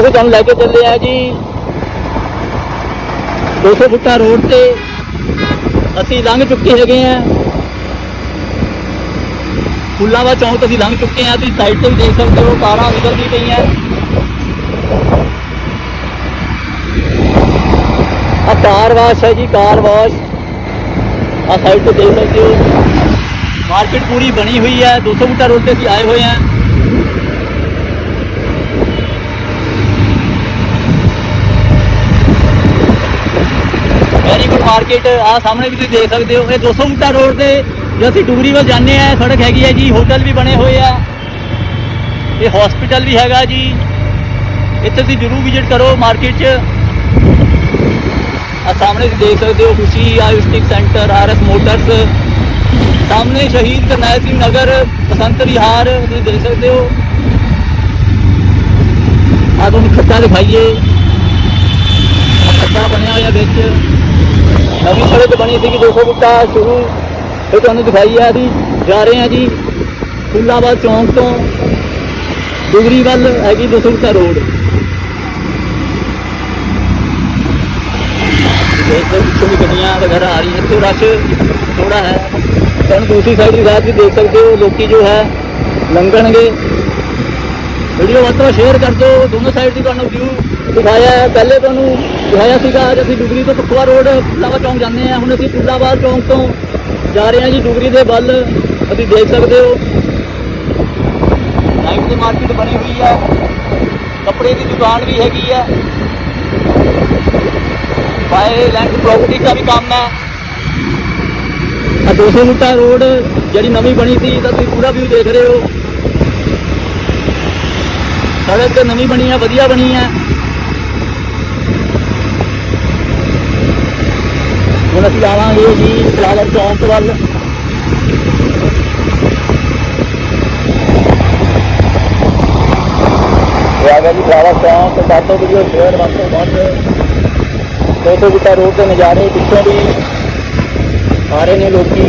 ਅਸੀਂ ਤੁਹਾਨੂੰ ਲੈ ਕੇ ਚੱਲੇ ਆ ਜੀ 200 ਫੁੱਟਾ ਰੋਡ ਤੇ ਅਸੀਂ ਲੰਘ ਚੁੱਕੇ ਹੈਗੇ ਆ ਫੁੱਲਾਵਾ ਚੌਂਕ ਤੋਂ ਅਸੀਂ ਲੰਘ ਚੁੱਕੇ ਆ ਤੁਸੀਂ ਸਾਈਡ ਤੇ ਵੀ ਦੇਖ ਸਕਦੇ ਹੋ ਕਾਰਾਂ ਨਿਕਲਦੀ ਪਈਆਂ ਆ ਕਾਰ ਵਾਸ਼ ਹੈ ਜੀ ਕਾਰ ਵਾਸ਼ ਆ ਸਾਈਡ ਤੇ ਦੇਖ ਸਕਦੇ ਹੋ ਮਾਰਕੀਟ ਪੂਰੀ ਬਣੀ ਹੋਈ ਹੈ 200 ਫੁੱਟਾ ਰੋਡ ਤੇ ਅਸੀਂ ਆਏ ਹੋਏ ਹਾਂ ਮਾਰਕੀਟ ਆ ਸਾਹਮਣੇ ਵੀ ਤੁਸੀਂ ਦੇਖ ਸਕਦੇ ਹੋ। ਇਹ 200 ਫੁੱਟਾ ਰੋਡ ਤੇ ਜੇ ਅਸੀਂ ਡੂਗਰੀ ਵੱਲ ਜਾਂਦੇ ਆ ਸੜਕ ਹੈਗੀ ਹੈ ਜੀ ਹੋਟਲ ਵੀ ਬਣੇ ਹੋਏ ਆ। ਇਹ ਹਸਪੀਟਲ ਵੀ ਹੈਗਾ ਜੀ। ਇੱਥੇ ਤੁਸੀਂ ਜਰੂਰ ਵਿਜ਼ਿਟ ਕਰੋ ਮਾਰਕੀਟ 'ਚ। ਆ ਸਾਹਮਣੇ ਤੁਸੀਂ ਦੇਖ ਸਕਦੇ ਹੋ, ਖੁਸ਼ੀ ਆਯੁਸ਼ਟਿਕ ਸੈਂਟਰ ਆਰਐਸ ਮੋਟਰਸ ਸਾਹਮਣੇ ਸ਼ਹੀਦ ਕਰਨੈਲ ਸਿੰਘ ਨਗਰ, ਬਸੰਤ ਵਿਹਾਰ, ਤੁਸੀਂ ਦੇਖ ਸਕਦੇ ਹੋ। ਆ ਤੁਹਾਨੂੰ ਖੱਟਾ ਦਿਖਾਈਏ। ਖੱਟਾ ਬਣਿਆ ਹੋਇਆ ਵਿੱਚ। ਨਵੀਂ ਸੜਕ ਬਣੀ ਸੀਗੀ 200 ਫੁੱਟਾ ਸ਼ੁਰੂ। ਇਹ ਤੁਹਾਨੂੰ ਦਿਖਾਈ ਹੈ ਅਸੀਂ ਜਾ ਰਹੇ ਹਾਂ ਜੀ ਫੁੱਲਾਬਾਦ ਚੌਂਕ ਤੋਂ। ਡੁਗਰੀ ਵੱਲ ਹੈਗੀ 200 ਫੁੱਟਾ ਰੋਡ। ਦੇਖੋ ਪਿੱਛੋਂ ਵੀ ਗੱਡੀਆਂ ਵਗੈਰਾ ਆ ਰਹੀਆਂ, ਇੱਥੇ ਰਸ਼ ਥੋੜਾ ਹੈ। ਤੁਹਾਨੂੰ ਦੂਸਰੀ ਸਾਈਡ ਦੀ ਰਾਤ ਵੀ ਦੇਖ ਸਕਦੇ ਹੋ, ਲੋਕੀ ਜੋ ਹੈ ਲੰਘਣਗੇ। ਵੀਡੀਓ ਵੱਧ ਤੋਂ ਸ਼ੇਅਰ ਕਰ ਦਿਓ, ਦੋਨੋਂ ਸਾਈਡ ਦੀ ਤੁਹਾਨੂੰ ਵਿਊ ਦਿਖਾਇਆ ਹੈ। ਪਹਿਲੇ ਤੁਹਾਨੂੰ ਦਿਖਾਇਆ ਸੀਗਾ, ਅੱਜ ਅਸੀਂ ਡੁਗਰੀ ਤੋਂ ਪਖਵਾ ਰੋਡ ਪੁਲਾਵਾ ਚੌਂਕ ਜਾਂਦੇ ਹਾਂ। ਹੁਣ ਅਸੀਂ ਪੁਲਾਵਾਲ ਚੌਂਕ ਤੋਂ ਜਾ ਰਹੇ ਹਾਂ ਜੀ, ਡੁਗਰੀ ਦੇ ਵੱਲ। ਅਸੀਂ ਦੇਖ ਸਕਦੇ ਹੋ। ਲਾਈਟ ਦੀ ਮਾਰਕੀਟ ਬਣੀ ਹੋਈ ਹੈ। ਕੱਪੜੇ ਦੀ ਦੁਕਾਨ ਵੀ ਹੈਗੀ ਹੈ। ਬਾਏ ਲੈਂਡ ਪ੍ਰਾਪਰਟੀ ਦਾ ਵੀ ਕੰਮ ਹੈ। ਆ 200 ਫੁੱਟਾ ਰੋਡ ਜਿਹੜੀ ਨਵੀਂ ਬਣੀ ਸੀ, ਤਾਂ ਤੁਸੀਂ ਪੂਰਾ ਵਿਊ ਦੇਖ ਰਹੇ ਹੋ। ਸੜਕ ਨਵੀਂ ਬਣੀ ਹੈ ਵਧੀਆ ਬਣੀ ਹੈ ਹੁਣ ਅਸੀਂ ਆਵਾਂਗੇ ਜੀ ਫਲਾਵਰ ਚੌਂਕ ਵੱਲ। ਇਹ ਜੀ ਫਲਾਵਰ ਚੌਂਕ ਬਾਤੋਂ ਵੀਡੀਓ ਸ਼ੇਅਰ ਬਾਤੋਂ ਵੱਧ। 200 ਫੁੱਟਾ ਰੋਡ ਤੇ ਨਜ਼ਾਰੇ ਪਿੱਛੋਂ ਵੀ ਆ ਰਹੇ ਨੇ ਲੋਕੀ